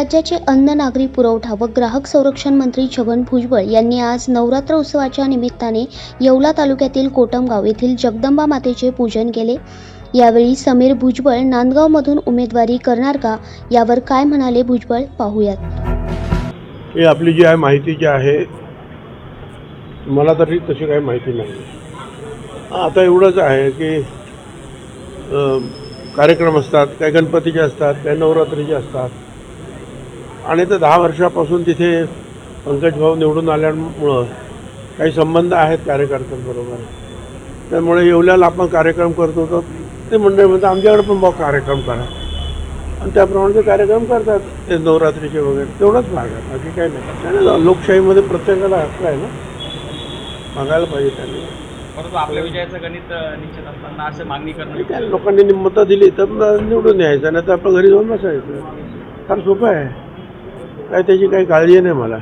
राज्याचे अन्न नागरी पुरवठा व ग्राहक संरक्षण मंत्री छगन भुजबळ यांनी आज नवरात्र उत्सवाच्या निमित्ताने येवला तालुक्यातील कोटमगाव येथील जगदंबा मातेचे पूजन केले. यावेळी समीर भुजबळ नांदगावमधून उमेदवारी करणार का? यावर काय म्हणाले भुजबळ? पाहूयात. हे आपली जी आहे माहिती जी आहे मला तरी तशी काही माहिती नाही. आता एवढंच आहे की कार्यक्रम असतात काही गणपतीचे असतात काही नवरात्रीचे असतात. आणि ते दहा वर्षापासून तिथे पंकज भाऊ निवडून आल्यामुळं काही संबंध आहेत कार्यकर्त्यांबरोबर. त्यामुळे येवल्याला आपण कार्यक्रम करतो तर ते मंडळ म्हणतं आमच्याकडे पण भाऊ कार्यक्रम करा. आणि त्याप्रमाणे ते कार्यक्रम करतात ते नवरात्रीचे वगैरे तेवढंच भाग आहे बाकी काही नाही. त्याने लोकशाहीमध्ये प्रत्येकाला हक्क आहे ना? मागायला पाहिजे त्यांनी. परंतु आपल्या विजयाचं गणित अ, निश्चित असताना असं मागणी करणं त्या लोकांनी मतं दिली तर निवडून यायचं नाही तर आपलं घरी जाऊन बसायचं. फार सोपं आहे. काय त्याची काही काळजी नाही मला.